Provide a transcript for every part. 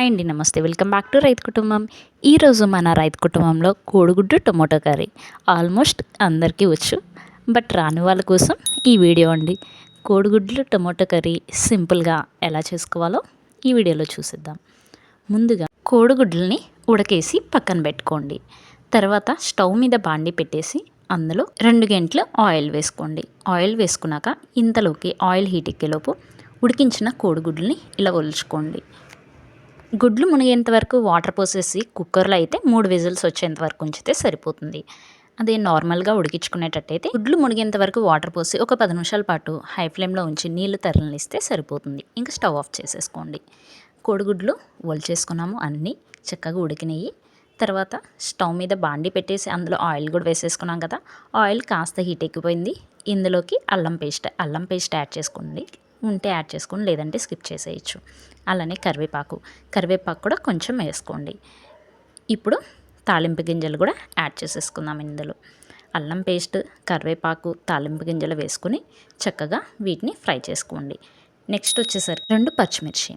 Hi అండి నమస్తే. Welcome back to రైతు కుటుంబం. ఈరోజు మన రైతు కుటుంబంలో కోడిగుడ్డు టొమాటో కర్రీ ఆల్మోస్ట్ అందరికీ వచ్చు. బట్ రాని వాళ్ళ కోసం ఈ వీడియో అండి. కోడిగుడ్లు టొమాటో కర్రీ సింపుల్గా ఎలా చేసుకోవాలో ఈ వీడియోలో చూసిద్దాం. ముందుగా కోడిగుడ్లని ఉడకేసి పక్కన పెట్టుకోండి. తర్వాత స్టవ్ మీద బాండి పెట్టేసి అందులో రెండు గంటలు ఆయిల్ వేసుకోండి. ఆయిల్ వేసుకున్నాక ఇంతలోకి ఆయిల్ హీట్ ఎక్కేలోపు ఉడికించిన కోడిగుడ్లని ఇలా ఒలుచుకోండి. గుడ్లు మునిగేంత వరకు వాటర్ పోసేసి కుక్కర్లో అయితే మూడు విజిల్స్ వచ్చేంత వరకు ఉంచితే సరిపోతుంది. అదే నార్మల్గా ఉడికించుకునేటట్టయితే గుడ్లు మునిగేంత వరకు వాటర్ పోసి ఒక పది నిమిషాల పాటు హై ఫ్లేమ్లో ఉంచి నీళ్ళు తరలిస్తే సరిపోతుంది. ఇంకా స్టవ్ ఆఫ్ చేసేసుకోండి. కోడిగుడ్లు చేసుకున్నాము అన్నీ చక్కగా ఉడికినాయి. తర్వాత స్టవ్ మీద బాండి పెట్టేసి అందులో ఆయిల్ కూడా వేసేసుకున్నాం కదా ఆయిల్ కాస్త హీట్ ఎక్కిపోయింది. ఇందులోకి అల్లం పేస్ట్ అల్లం పేస్ట్ యాడ్ చేసుకోండి. ఉంటే యాడ్ చేసుకోండి లేదంటే స్కిప్ చేసేయచ్చు. అలానే కరివేపాకు. కరివేపాకు కూడా కొంచెం వేసుకోండి. ఇప్పుడు తాలింపు గింజలు కూడా యాడ్ చేసేసుకుందాం ఇందులో. అల్లం పేస్ట్ కరివేపాకు తాలింపు గింజలు వేసుకుని చక్కగా వీటిని ఫ్రై చేసుకోండి. నెక్స్ట్ వచ్చేసరికి రెండు పచ్చిమిర్చి.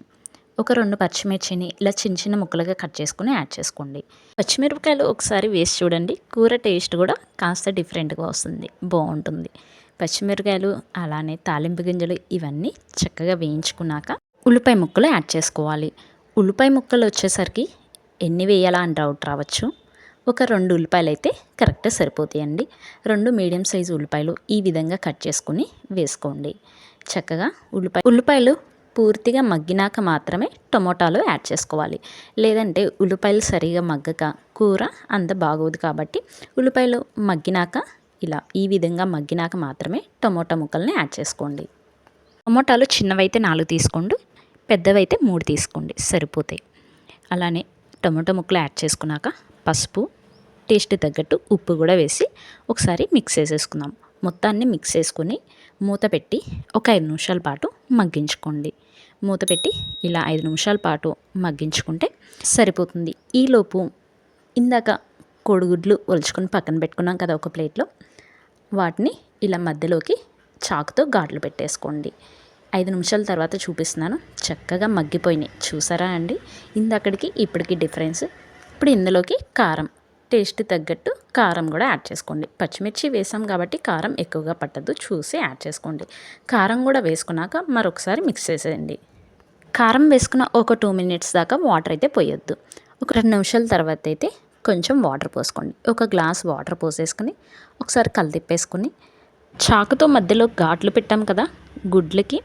ఒక రెండు పచ్చిమిర్చిని ఇలా చిన్న చిన్న ముక్కలుగా కట్ చేసుకుని యాడ్ చేసుకోండి. పచ్చిమిరపకాయలు ఒకసారి వేసి చూడండి. కూర టేస్ట్ కూడా కాస్త డిఫరెంట్గా వస్తుంది. బాగుంటుంది. పచ్చిమిరకాయలు అలానే తాలింపు గింజలు ఇవన్నీ చక్కగా వేయించుకున్నాక ఉల్లిపాయ ముక్కలు యాడ్ చేసుకోవాలి. ఉల్లిపాయ ముక్కలు వచ్చేసరికి ఎన్ని వేయాలా అని డౌట్ రావచ్చు. ఒక రెండు ఉల్లిపాయలు అయితే కరెక్ట్గా సరిపోతాయండి. రెండు మీడియం సైజు ఉల్లిపాయలు ఈ విధంగా కట్ చేసుకుని వేసుకోండి. చక్కగా ఉల్లిపాయ ఉల్లిపాయలు పూర్తిగా మగ్గినాక మాత్రమే టొమాటాలు యాడ్ చేసుకోవాలి. లేదంటే ఉల్లిపాయలు సరిగా మగ్గక కూర అంత బాగోదు కాబట్టి ఉల్లిపాయలు మగ్గినాక ఇలా ఈ విధంగా మగ్గినాక మాత్రమే టమోటా ముక్కల్ని యాడ్ చేసుకోండి. టమోటాలు చిన్నవైతే నాలుగు తీసుకోండి పెద్దవైతే మూడు తీసుకోండి సరిపోతాయి. అలానే టమోటా ముక్కలు యాడ్ చేసుకున్నాక పసుపు టేస్ట్ తగ్గట్టు ఉప్పు కూడా వేసి ఒకసారి మిక్స్ చేసేసుకుందాం. మొత్తాన్ని మిక్స్ చేసుకొని మూత పెట్టి ఒక ఐదు నిమిషాల పాటు మగ్గించుకోండి. మూత పెట్టి ఇలా ఐదు నిమిషాల పాటు మగ్గించుకుంటే సరిపోతుంది. ఈలోపు ఇందాక కోడిగుడ్లు ఒలుచుకొని పక్కన పెట్టుకున్నాం కదా ఒక ప్లేట్లో వాటిని ఇలా మధ్యలోకి చాకుతో ఘాట్లు పెట్టేసుకోండి. ఐదు నిమిషాల తర్వాత చూపిస్తున్నాను. చక్కగా మగ్గిపోయినాయి. చూసారా అండి? ఇందక్కడికి ఇప్పటికి డిఫరెన్స్ ఇప్పుడు ఇందులోకి కారం. టేస్ట్ తగ్గట్టు కారం కూడా యాడ్ చేసుకోండి. పచ్చిమిర్చి వేసాం కాబట్టి కారం ఎక్కువగా పట్టద్దు చూసి యాడ్ చేసుకోండి. కారం కూడా వేసుకున్నాక మరొకసారి మిక్స్ చేసేయండి. కారం వేసుకున్న ఒక టూ మినిట్స్ దాకా వాటర్ అయితే పోయొద్దు. ఒక రెండు నిమిషాల తర్వాత అయితే కొంచెం వాటర్ పోసుకోండి. ఒక గ్లాస్ వాటర్ పోసేసుకొని ఒకసారి కలిదిప్పేసుకుని చాకుతో మధ్యలో ఘాట్లు పెట్టాం కదా గుడ్లకి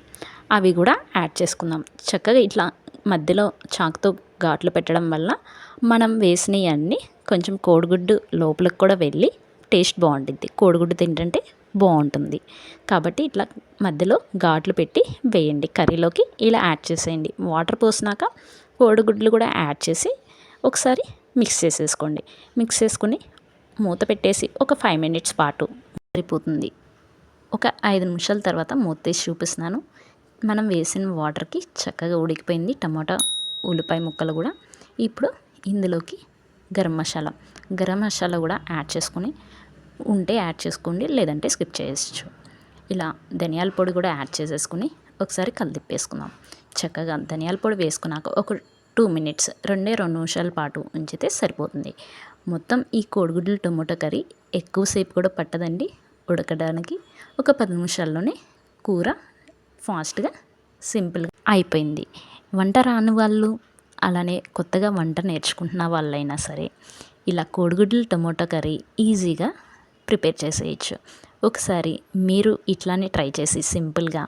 అవి కూడా యాడ్ చేసుకుందాం. చక్కగా ఇట్లా మధ్యలో చాకుతో ఘాట్లు పెట్టడం వల్ల మనం వేసినవన్నీ కొంచెం కోడిగుడ్డు లోపలికి కూడా వెళ్ళి టేస్ట్ బాగుంటుంది కోడిగుడ్డు తింటుంటే బాగుంటుంది. కాబట్టి ఇట్లా మధ్యలో ఘాట్లు పెట్టి వేయండి. కర్రీలోకి ఇలా యాడ్ చేసేయండి. వాటర్ పోసినాక కోడిగుడ్లు కూడా యాడ్ చేసి ఒకసారి మిక్స్ చేసేసుకోండి. మిక్స్ చేసుకుని మూత పెట్టేసి ఒక ఫైవ్ మినిట్స్ పాటు సరిపోతుంది. ఒక ఐదు నిమిషాల తర్వాత మూత తీసి చూపిస్తున్నాను. మనం వేసిన వాటర్కి చక్కగా ఉడికిపోయింది టమాటా ఉల్లిపాయ ముక్కలు కూడా. ఇప్పుడు ఇందులోకి గరం మసాలా. గరం మసాలా కూడా యాడ్ చేసుకొని ఉంటే యాడ్ చేసుకోండి లేదంటే స్కిప్ చేయొచ్చు. ఇలా ధనియాల పొడి కూడా యాడ్ చేసేసుకుని ఒకసారి కలిదిప్పేసుకుందాం చక్కగా ధనియాల పొడి వేసుకున్నాక ఒక టూ మినిట్స్ రెండే రెండు నిమిషాల పాటు ఉంచితే సరిపోతుంది. మొత్తం ఈ కోడిగుడ్లు టొమాటో కర్రీ ఎక్కువసేపు కూడా పట్టదండి. ఉడకడానికి ఒక పది నిమిషాల్లోనే కూర ఫాస్ట్గా సింపుల్గా అయిపోయింది. వంట రాని వాళ్ళు అలానే కొత్తగా వంట నేర్చుకుంటున్న వాళ్ళైనా సరే ఇలా కోడిగుడ్లు టొమాటో కర్రీ ఈజీగా ప్రిపేర్ చేసేయచ్చు. ఒకసారి మీరు ఇట్లానే ట్రై చేసి సింపుల్గా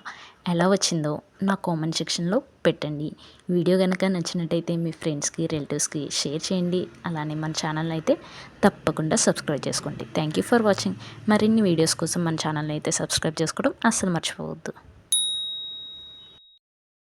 ఎలా వచ్చిందో నా కామెంట్ సెక్షన్లో పెట్టండి. వీడియో కనుక నచ్చినట్టయితే మీ ఫ్రెండ్స్కి రిలేటివ్స్కి షేర్ చేయండి. అలానే మన ఛానల్ని అయితే తప్పకుండా సబ్స్క్రైబ్ చేసుకోండి. థ్యాంక్ యూ ఫర్ వాచింగ్ మరిన్ని వీడియోస్ కోసం మన ఛానల్ని అయితే సబ్స్క్రైబ్ చేసుకోవడం అస్సలు మర్చిపోవద్దు.